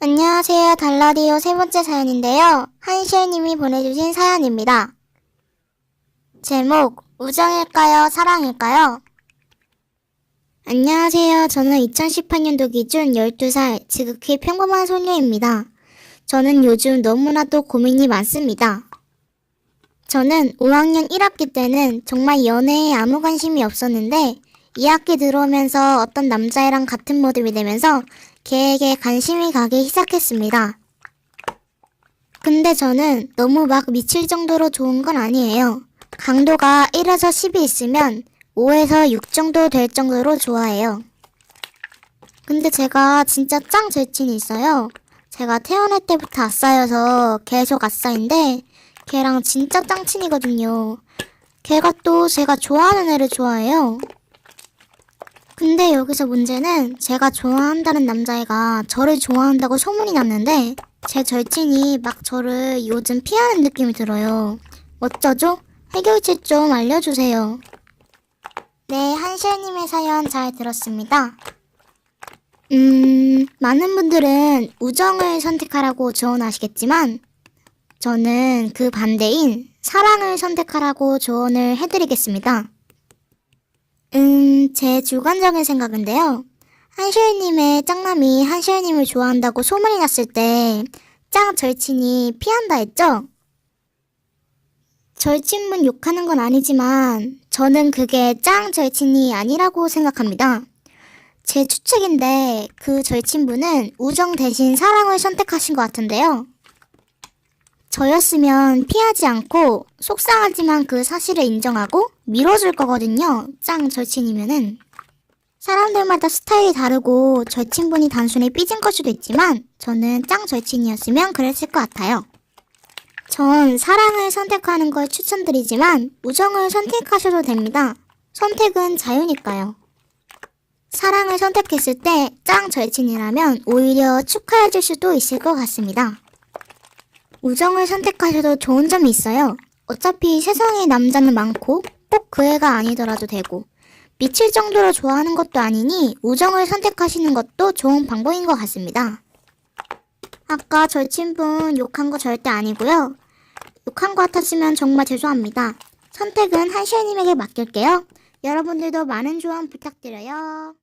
안녕하세요. 달라디오 세 번째 사연인데요. 한시엘님이 보내주신 사연입니다. 제목, 우정일까요? 사랑일까요? 안녕하세요. 저는 2018년도 기준 12살, 지극히 평범한 소녀입니다. 저는 요즘 너무나도 고민이 많습니다. 저는 5학년 1학기 때는 정말 연애에 아무 관심이 없었는데 2학기 들어오면서 어떤 남자애랑 같은 모습이 되면서 걔에게 관심이 가기 시작했습니다. 근데 저는 너무 막 미칠 정도로 좋은 건 아니에요. 강도가 1에서 10이 있으면 5에서 6 정도 될 정도로 좋아해요. 근데 제가 진짜 짱 절친이 있어요. 제가 태어날 때부터 아싸여서 계속 아싸인데 걔랑 진짜 짱친이거든요. 걔가 또 제가 좋아하는 애를 좋아해요. 근데 여기서 문제는 제가 좋아한다는 남자애가 저를 좋아한다고 소문이 났는데 제 절친이 막 저를 요즘 피하는 느낌이 들어요. 어쩌죠? 해결책 좀 알려주세요. 네, 한시현님의 사연 잘 들었습니다. 음, 많은 분들은 우정을 선택하라고 조언하시겠지만 저는 그 반대인 사랑을 선택하라고 조언을 해드리겠습니다. 음, 제 주관적인 생각인데요. 한시현님의 짱남이 한시현님을 좋아한다고 소문이 났을 때 짱 절친이 피한다 했죠? 절친분 욕하는 건 아니지만 저는 그게 짱 절친이 아니라고 생각합니다. 제 추측인데 그 절친분은 우정 대신 사랑을 선택하신 것 같은데요. 저였으면 피하지 않고 속상하지만 그 사실을 인정하고 밀어줄 거거든요. 짱 절친이면은. 사람들마다 스타일이 다르고 절친분이 단순히 삐진 걸 수도 있지만 저는 짱 절친이었으면 그랬을 것 같아요. 전 사랑을 선택하는 걸 추천드리지만 우정을 선택하셔도 됩니다. 선택은 자유니까요. 사랑을 선택했을 때 짱 절친이라면 오히려 축하해줄 수도 있을 것 같습니다. 우정을 선택하셔도 좋은 점이 있어요. 어차피 세상에 남자는 많고 꼭 그 애가 아니더라도 되고 미칠 정도로 좋아하는 것도 아니니 우정을 선택하시는 것도 좋은 방법인 것 같습니다. 아까 절친분 욕한 거 절대 아니고요. 욕한 것 같았으면 정말 죄송합니다. 선택은 한시아님에게 맡길게요. 여러분들도 많은 조언 부탁드려요.